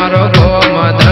મારો ગોમદ